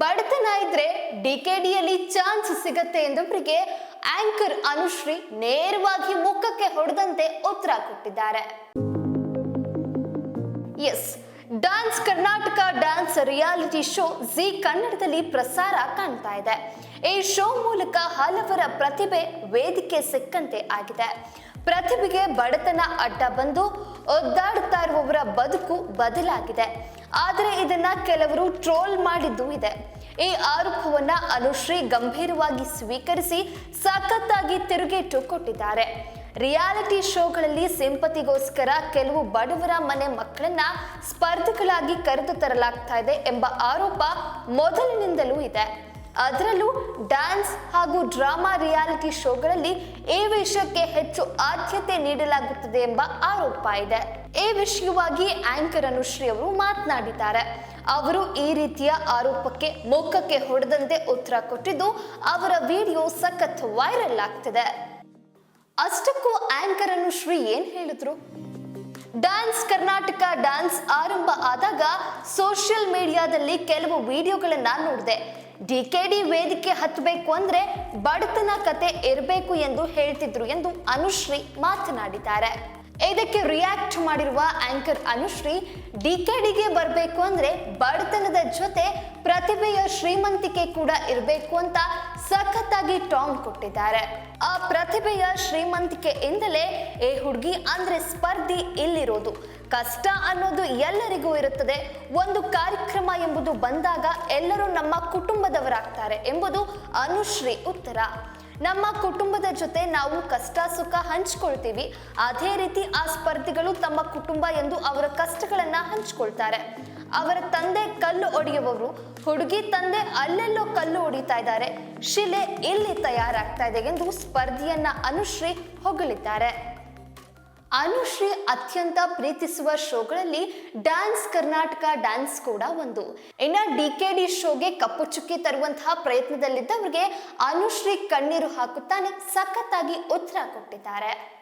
ಬಡತನ ಇದ್ರೆ ಡಿಕೆಡಿಯಲ್ಲಿ ಚಾನ್ಸ್ ಸಿಗತ್ತೆ ಎಂದೊಬ್ಬರಿಗೆ ಆಂಕರ್ ಅನುಶ್ರೀ ನೇರವಾಗಿ ಮುಖಕ್ಕೆ ಹೊಡೆದಂತೆ ಉತ್ತರ ಕೊಟ್ಟಿದ್ದಾರೆ. Yes, dance Karnataka dance reality show Zee ಕನ್ನಡದಲ್ಲಿ ಪ್ರಸಾರ ಕಾಣ್ತಾ ಇದೆ. ಈ ಶೋ ಮೂಲಕ ಹಲವರ ಪ್ರತಿಭೆ ವೇದಿಕೆ ಸಿಕ್ಕಂತೆ ಆಗಿದೆ. ಪ್ರತಿಭೆಗೆ ಬಡತನ ಅಡ್ಡ ಬಂದು ಒದ್ದಾಡುತ್ತಾ ಇರುವವರ ಬದುಕು ಬದಲಾಗಿದೆ. ಆದರೆ ಇದನ್ನ ಕೆಲವರು ಟ್ರೋಲ್ ಮಾಡಿದ್ದು ಇದೆ. ಈ ಆರೋಪವನ್ನ ಅನುಶ್ರೀ ಗಂಭೀರವಾಗಿ ಸ್ವೀಕರಿಸಿ ಸಖತ್ತಾಗಿ ತಿರುಗೇಟು ಕೊಟ್ಟಿದ್ದಾರೆ. ರಿಯಾಲಿಟಿ ಶೋಗಳಲ್ಲಿ ಸಿಂಪತಿಗೋಸ್ಕರ ಕೆಲವು ಬಡವರ ಮನೆ ಮಕ್ಕಳನ್ನ ಸ್ಪರ್ಧಿಗಳಾಗಿ ಕರೆದು ತರಲಾಗ್ತಾ ಇದೆ ಎಂಬ ಆರೋಪ ಮೊದಲಿನಿಂದಲೂ ಇದೆ. ಅದರಲ್ಲೂ ಡ್ಯಾನ್ಸ್ ಹಾಗೂ ಡ್ರಾಮಾ ರಿಯಾಲಿಟಿ ಶೋಗಳಲ್ಲಿ ಈ ವಿಷಯಕ್ಕೆ ಹೆಚ್ಚು ಆದ್ಯತೆ ನೀಡಲಾಗುತ್ತದೆ ಎಂಬ ಆರೋಪ ಇದೆ. ಈ ವಿಷಯವಾಗಿ ಆಂಕರ್ ಅನುಶ್ರೀ ಅವರು ಮಾತನಾಡಿದ್ದಾರೆ. ಅವರು ಈ ರೀತಿಯ ಆರೋಪಕ್ಕೆ ಮುಖಕ್ಕೆ ಹೊಡೆದಂತೆ ಉತ್ತರ ಕೊಟ್ಟಿದ್ದು ಅವರ ವಿಡಿಯೋ ಸಖತ್ ವೈರಲ್ ಆಗ್ತಿದೆ. ಅಷ್ಟಕ್ಕೂ ಆಂಕರ್ ಅನುಶ್ರೀ ಏನ್ ಹೇಳಿದ್ರು? ಡ್ಯಾನ್ಸ್ ಕರ್ನಾಟಕ ಡ್ಯಾನ್ಸ್ ಆರಂಭ ಆದಾಗ ಸೋಷಿಯಲ್ ಮೀಡಿಯಾದಲ್ಲಿ ಕೆಲವು ವಿಡಿಯೋಗಳನ್ನ ನೋಡಿದೆ. ಡಿ ಕೆ ಡಿ ವೇದಿಕೆ ಹತ್ತಬೇಕು ಅಂದ್ರೆ ಬಡತನ ಕತೆ ಇರಬೇಕು ಎಂದು ಹೇಳ್ತಿದ್ರು ಎಂದು ಅನುಶ್ರೀ ಮಾತನಾಡಿದ್ದಾರೆ. ಇದಕ್ಕೆ ರಿಯಾಕ್ಟ್ ಮಾಡಿರುವ ಆಂಕರ್ ಅನುಶ್ರೀ ಡಿ ಕೆ ಡಿಗೆ ಬರಬೇಕು ಅಂದ್ರೆ ಬಡತನದ ಜೊತೆ ಪ್ರತಿಭೆಯ ಶ್ರೀಮಂತಿಕೆ ಕೂಡ ಇರಬೇಕು ಅಂತ ಸಖತ್ತಾಗಿ ಟಾಂಗ್ ಕೊಟ್ಟಿದ್ದಾರೆ. ಆ ಪ್ರತಿಭೆಯ ಶ್ರೀಮಂತಿಕೆಯಿಂದಲೇ ಏ ಹುಡುಗಿ ಅಂದ್ರೆ ಸ್ಪರ್ಧಿ ಇಲ್ಲಿರೋದು. ಕಷ್ಟ ಅನ್ನೋದು ಎಲ್ಲರಿಗೂ ಇರುತ್ತದೆ. ಒಂದು ಕಾರ್ಯಕ್ರಮ ಎಂಬುದು ಬಂದಾಗ ಎಲ್ಲರೂ ನಮ್ಮ ಕುಟುಂಬದವರಾಗ್ತಾರೆ ಎಂಬುದು ಅನುಶ್ರೀ ಉತ್ತರ. ನಮ್ಮ ಕುಟುಂಬದ ಜೊತೆ ನಾವು ಕಷ್ಟ ಸುಖ ಹಂಚ್ಕೊಳ್ತೀವಿ. ಅದೇ ರೀತಿ ಆ ಸ್ಪರ್ಧಿಗಳು ತಮ್ಮ ಕುಟುಂಬ ಎಂದು ಅವರ ಕಷ್ಟಗಳನ್ನ ಹಂಚ್ಕೊಳ್ತಾರೆ. ಅವರ ತಂದೆ ಕಲ್ಲು ಒಡೆಯುವವರು, ಹುಡುಗಿ ತಂದೆ ಅಲ್ಲೆಲ್ಲೋ ಕಲ್ಲು ಹೊಡಿತಾ ಇದ್ದಾರೆ. ಶಿಲೆ ಇಲ್ಲಿ ತಯಾರಾಗ್ತಾ ಇದೆ ಎಂದು ಸ್ಪರ್ಧಿಯನ್ನ ಅನುಶ್ರೀ ಹೊಗಳಿದ್ದಾರೆ. ಅನುಶ್ರೀ ಅತ್ಯಂತ ಪ್ರೀತಿಸುವ ಶೋಗಳಲ್ಲಿ ಡ್ಯಾನ್ಸ್ ಕರ್ನಾಟಕ ಡ್ಯಾನ್ಸ್ ಕೂಡ ಒಂದು. ಇನ್ನ ಡಿ ಕೆ ಡಿ ಶೋಗೆ ಕಪ್ಪು ಚುಕ್ಕಿ ತರುವಂತಹ ಪ್ರಯತ್ನದಲ್ಲಿದ್ದವರಿಗೆ ಅನುಶ್ರೀ ಕಣ್ಣೀರು ಹಾಕುತ್ತಾನೆ, ಸಖತ್ತಾಗಿ ಉತ್ತರ ಕೊಟ್ಟಿದ್ದಾರೆ.